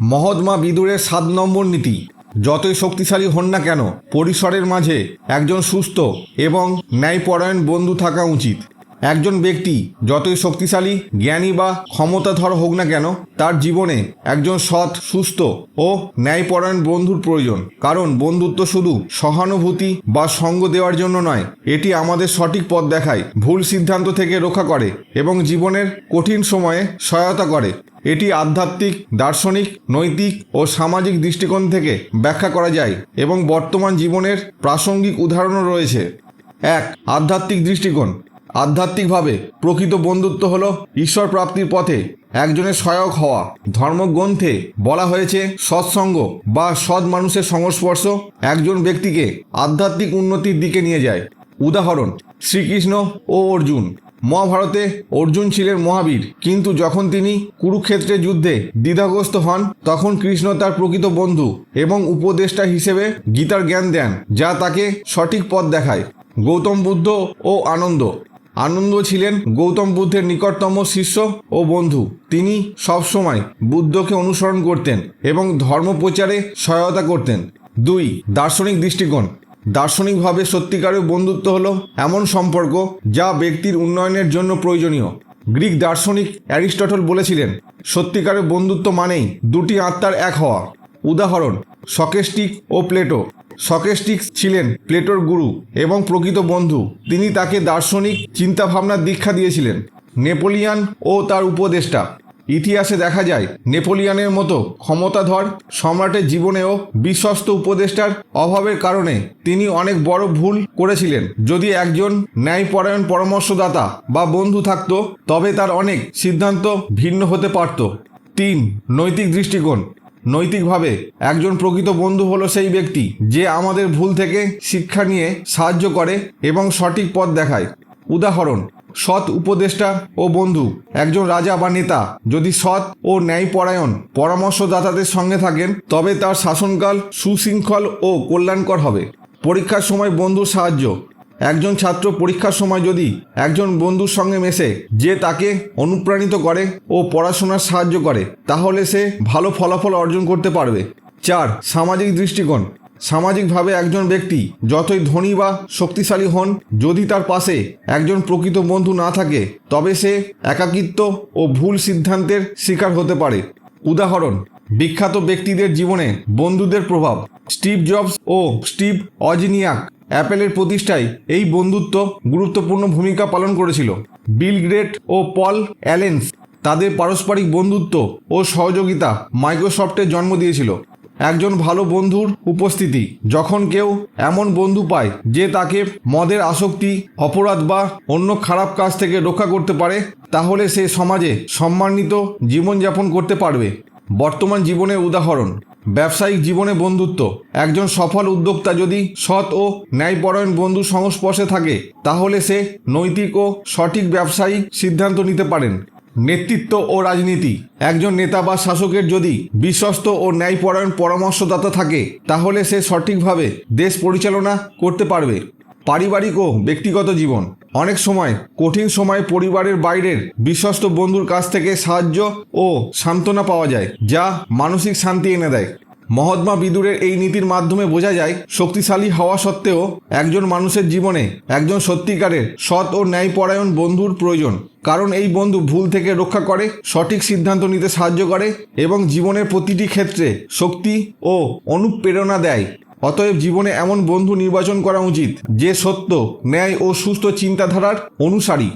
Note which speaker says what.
Speaker 1: মহৎমা বিদুরের সাত নম্বর নীতি। যতই শক্তিশালী হন না কেন, পরিসরের মাঝে একজন সুস্থ এবং ন্যায়পরায়ণ বন্ধু থাকা উচিত। একজন ব্যক্তি যতই শক্তিশালী, জ্ঞানী বা ক্ষমতাধর হোক না কেন, তার জীবনে একজন সৎ, সুস্থ ও ন্যায়পরায়ণ বন্ধুর প্রয়োজন। কারণ বন্ধুত্ব শুধু সহানুভূতি বা সঙ্গ দেওয়ার জন্য নয়, এটি আমাদের সঠিক পথ দেখায়, ভুল সিদ্ধান্ত থেকে রক্ষা করে এবং জীবনের কঠিন সময়ে সহায়তা করে। এটি আধ্যাত্মিক, দার্শনিক, নৈতিক ও সামাজিক দৃষ্টিকোণ থেকে ব্যাখ্যা করা যায় এবং বর্তমান জীবনের প্রাসঙ্গিক উদাহরণও রয়েছে। এক, আধ্যাত্মিক দৃষ্টিকোণ। আধ্যাত্মিকভাবে প্রকৃত বন্ধুত্ব হল ঈশ্বর প্রাপ্তির পথে একজনের সহায়ক হওয়া। ধর্মগ্রন্থে বলা হয়েছে, সৎসঙ্গ বা সৎ মানুষের সংস্পর্শ একজন ব্যক্তিকে আধ্যাত্মিক উন্নতির দিকে নিয়ে যায়। উদাহরণ, শ্রীকৃষ্ণ ও অর্জুন। মহাভারতে অর্জুন ছিলেন মহাবীর, কিন্তু যখন তিনি কুরুক্ষেত্রে যুদ্ধে দ্বিধাগ্রস্ত হন, তখন কৃষ্ণ তার প্রকৃত বন্ধু এবং উপদেষ্টা হিসেবে গীতার জ্ঞান দেন, যা তাকে সঠিক পথ দেখায়। গৌতম বুদ্ধ ও আনন্দ। আনন্দ ছিলেন গৌতম বুদ্ধের নিকটতম শিষ্য ও বন্ধু। তিনি সবসময় বুদ্ধকে অনুসরণ করতেন এবং ধর্ম প্রচারে সহায়তা করতেন। দুই, দার্শনিক দৃষ্টিকোণ। দার্শনিকভাবে সত্যিকারের বন্ধুত্ব হলো এমন সম্পর্ক যা ব্যক্তির উন্নয়নের জন্য প্রয়োজনীয়। গ্রিক দার্শনিক অ্যারিস্টটল বলেছিলেন, সত্যিকারের বন্ধুত্ব মানেই দুটি আত্মার এক হওয়া। উদাহরণ, সকেস্টিক ও প্লেটো। সকেস্টিক্স ছিলেন প্লেটোর গুরু এবং প্রকৃত বন্ধু। তিনি তাকে দার্শনিক চিন্তাভাবনার দীক্ষা দিয়েছিলেন। নেপোলিয়ান ও তার উপদেষ্টা। ইতিহাসে দেখা যায়, নেপোলিয়ানের মতো ক্ষমতাধর সম্রাটের জীবনেও বিশ্বস্ত উপদেষ্টার অভাবের কারণে তিনি অনেক বড় ভুল করেছিলেন। যদি একজন ন্যায়পরায়ণ পরামর্শদাতা বা বন্ধু থাকত, তবে তার অনেক সিদ্ধান্ত ভিন্ন হতে পারত। তিন, নৈতিক দৃষ্টিকোণ। নৈতিকভাবে একজন প্রকৃত বন্ধু হলো সেই ব্যক্তি যে আমাদের ভুল থেকে শিক্ষা নিয়ে সাহায্য করে এবং সঠিক পথ দেখায়। উদাহরণ, সৎ উপদেষ্টা ও বন্ধু, একজন রাজা বা নেতা। যদি সৎ ও ন্যায়পরায়ণ পরামর্শদাতাদের সঙ্গে থাকেন, তবে তার শাসনকাল সুশৃঙ্খল ও কল্যাণকর হবে। পরীক্ষার সময় বন্ধুর সাহায্য একজন ছাত্র পরীক্ষার সময় যদি একজন বন্ধুর সঙ্গে মেশে, যে তাকে অনুপ্রাণিত করে ও পড়াশোনার সাহায্য করে, তাহলে সে ভালো ফলাফল অর্জন করতে পারবে। চার, সামাজিক দৃষ্টিকোণ। সামাজিকভাবে একজন ব্যক্তি যতই ধনী বা শক্তিশালী হন, যদি তার পাশে একজন প্রকৃত বন্ধু না থাকে, তবে সে একাকিত্ব ও ভুল সিদ্ধান্তের শিকার হতে পারে। উদাহরণ বিখ্যাত ব্যক্তিদের জীবনে বন্ধুদের প্রভাব। স্টিভ জবস ও স্টিভ অজিনিয়াক অ্যাপেলের প্রতিষ্ঠায় এই বন্ধুত্ব গুরুত্বপূর্ণ ভূমিকা পালন করেছিল। বিল গ্রেট ও পল অ্যালেন্স তাদের পারস্পরিক বন্ধুত্ব ও সহযোগিতা মাইক্রোসফটের জন্ম দিয়েছিল। একজন ভালো বন্ধুর উপস্থিতি, যখন কেউ এমন বন্ধু পায় যে তাকে মদের আসক্তি, অপরাধ বা অন্য খারাপ কাজ থেকে রক্ষা করতে পারে, তাহলে সে সমাজে সম্মানিত জীবনযাপন করতে পারবে। বর্তমান জীবনের উদাহরণ, ব্যবসায়িক জীবনে বন্ধুত্ব। একজন সফল উদ্যোক্তা যদি সৎ ও ন্যায়পরায়ণ বন্ধু সংস্পর্শে থাকে, তাহলে সে নৈতিক ও সঠিক ব্যবসায়িক সিদ্ধান্ত নিতে পারেন। নেতৃত্ব ও রাজনীতি। একজন নেতা বা শাসকের যদি বিশ্বস্ত ও ন্যায়পরায়ণ পরামর্শদাতা থাকে, তাহলে সে সঠিকভাবে দেশ পরিচালনা করতে পারবে। পারিবারিক ও ব্যক্তিগত জীবন। অনেক সময়, কঠিন সময় পরিবারের বাইরের বিশ্বস্ত বন্ধুর কাছ থেকে সাহায্য ও সান্ত্বনা পাওয়া যায়, যা মানসিক শান্তি এনে দেয়। মহাত্মা বিদুরের এই নীতির মাধ্যমে বোঝা যায়, শক্তিশালী হওয়া সত্ত্বেও একজন মানুষের জীবনে একজন সত্যিকারের সৎ ও ন্যায়পরায়ণ বন্ধুর প্রয়োজন। কারণ এই বন্ধু ভুল থেকে রক্ষা করে, সঠিক সিদ্ধান্ত নিতে সাহায্য করে এবং জীবনের প্রতিটি ক্ষেত্রে শক্তি ও অনুপ্রেরণা দেয়। অতএব জীবনে এমন বন্ধু নির্বাচন করা উচিত যে সত্য ন্যায় ও সুস্থ চিন্তাধারার অনুসারী।